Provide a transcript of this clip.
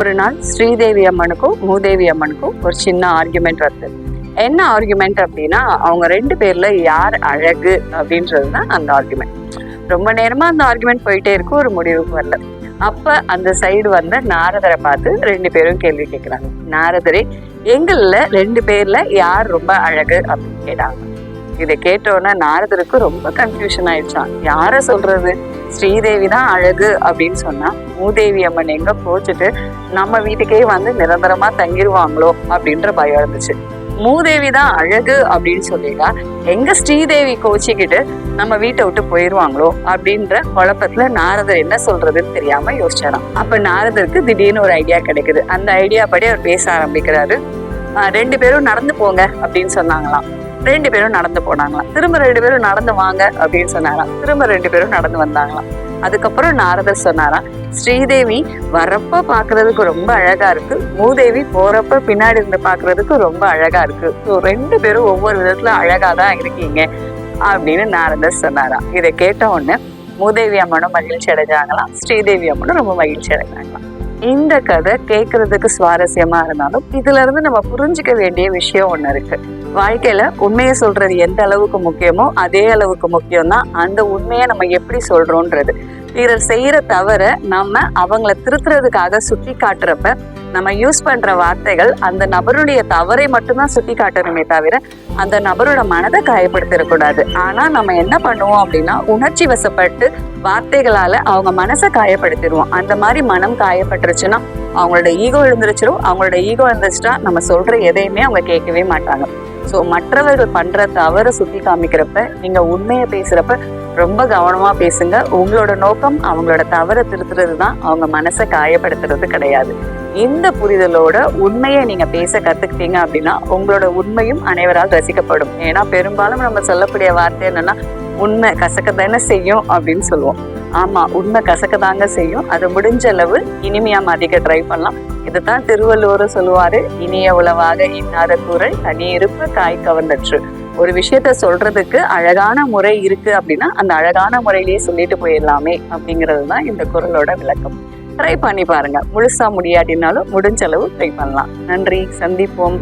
ஒரு நாள் ஸ்ரீதேவி அம்மனுக்கும் மூதேவி அம்மனுக்கும் ஒரு சின்ன ஆர்குமெண்ட் வருது. என்ன ஆர்குமெண்ட் அப்படின்னா அவங்க ரெண்டு பேர்ல யார் அழகு அப்படின்றது தான் அந்த ஆர்குமெண்ட் ரொம்ப நேரமா அந்த ஆர்குமெண்ட் போயிட்டே இருக்கும் ஒரு முடிவுக்கு வரல. அப்ப அந்த சைடு வந்த நாரதரை பார்த்து ரெண்டு பேரும் கேள்வி கேட்குறாங்க நாரதரே எங்கள்ல ரெண்டு பேர்ல யார் ரொம்ப அழகு அப்படின்னு கேட்டாங்க. இதை கேட்டோன்னே நாரதருக்கு ரொம்ப கன்ஃபியூஷன் ஆயிடுச்சான் யார சொல்றது? ஸ்ரீதேவி தான் அழகு அப்படின்னு சொன்னா மூதேவி அம்மன் எங்க கோச்சிட்டு நம்ம வீட்டுக்கே வந்து நிரந்தரமா தங்கிடுவாங்களோ அப்படின்ற பயம் இருந்துச்சு. மூதேவி தான் அழகு அப்படின்னு சொல்லிட்டா எங்க ஸ்ரீதேவி கோச்சிக்கிட்டு நம்ம வீட்டை விட்டு போயிருவாங்களோ அப்படின்ற குழப்பத்துல நாரதர் என்ன சொல்றதுன்னு தெரியாம யோசிச்சாராம். அப்ப நாரதருக்கு திடீர்னு ஒரு ஐடியா கிடைக்குது. அந்த ஐடியா படி அவர் பேச ஆரம்பிக்கிறாரு. ரெண்டு பேரும் நடந்து போங்க அப்படின்னு சொன்னாங்களாம். ரெண்டு பேரும் நடந்து போனாங்களாம். திரும்ப ரெண்டு பேரும் நடந்து வாங்க அப்படின்னு சொன்னாராம். திரும்ப ரெண்டு பேரும் நடந்து வந்தாங்களாம். அதுக்கப்புறம் நாரதர் சொன்னாராம் ஸ்ரீதேவி வரப்ப பாக்குறதுக்கு ரொம்ப அழகா இருக்கு. மூதேவி போறப்ப பின்னாடி இருந்து பாக்குறதுக்கு ரொம்ப அழகா இருக்கு. ஸோ ரெண்டு பேரும் ஒவ்வொரு விதத்துல அழகா தான் இருக்கீங்க. அப்படின்னு நாரதர் சொன்னாராம். இதை கேட்ட உடனே மூதேவி அம்மனும் மகிழ்ச்சி அடைஞ்சாங்களாம். ஸ்ரீதேவி அம்மனும் ரொம்ப மகிழ்ச்சி அடைஞ்சாங்களாம். இந்த கதை கேட்கறதுக்கு சுவாரஸ்யமா இருந்தாலும் இதுல இருந்து நம்ம புரிஞ்சுக்க வேண்டிய விஷயம் ஒண்ணு இருக்கு. வாழ்க்கையில உண்மையை சொல்றது எந்த அளவுக்கு முக்கியமோ அதே அளவுக்கு முக்கியம் தான் அந்த உண்மையை நம்ம எப்படி சொல்றோன்றது. பிறர் செய்யற தவற நம்ம அவங்கள திருத்துறதுக்காக சுட்டி காட்டுறப்ப நம்ம யூஸ் பண்ற வார்த்தைகள் அந்த நபருடைய தவறை மட்டும்தான் சுட்டி காட்டணுமே தவிர அந்த நபரோட மனதை காயப்படுத்திடக்கூடாது. ஆனா நம்ம என்ன பண்ணுவோம் அப்படின்னா உணர்ச்சி வசப்பட்டு வார்த்தைகளால அவங்க மனசை காயப்படுத்திடுவோம். அந்த மாதிரி மனம் காயப்பட்டுருச்சுன்னா அவங்களோட ஈகோ எழுந்துருச்சிடும் அவங்களோட ஈகோ எழுந்துச்சுட்டா நம்ம சொல்ற எதையுமே அவங்க கேட்கவே மாட்டாங்க. ஸோ மற்றவர்கள் பண்ற தவறை சுத்தி காமிக்கிறப்ப நீங்க உண்மையை பேசுறப்ப ரொம்ப கவனமா பேசுங்க. உங்களோட நோக்கம் அவங்களோட தவறை திருத்துறது தான் அவங்க மனசை காயப்படுத்துறது கிடையாது. இந்த புரிதலோட உண்மையை நீங்க பேச கத்துக்கிட்டீங்க அப்படின்னா உங்களோட உண்மையும் அனைவரால் ரசிக்கப்படும். ஏன்னா பெரும்பாலும் நம்ம சொல்லக்கூடிய வார்த்தை என்னன்னா உண்மை கசக்க தானே செய்யும் அப்படின்னு சொல்லுவோம். ஆமா உண்மை கசக்க தாங்க செய்யும். அது முடிஞ்ச அளவு இனிமையா மதிக்க ட்ரை பண்ணலாம். இதுதான் திருவள்ளுவரும் சொல்லுவாரு இனிய உளவாக இன்னாத குரல் தனி இருப்பு காய் கவர்ந்தற்று. ஒரு விஷயத்த சொல்றதுக்கு அழகான முறை இருக்கு அப்படின்னா அந்த அழகான முறையிலேயே சொல்லிட்டு போயிடலாமே அப்படிங்கிறது தான் இந்த குரலோட விளக்கம். ட்ரை பண்ணி பாருங்க. முழுசா முடியாட்டினாலும் முடிஞ்ச அளவு ட்ரை பண்ணலாம். நன்றி. சந்திப்போம்.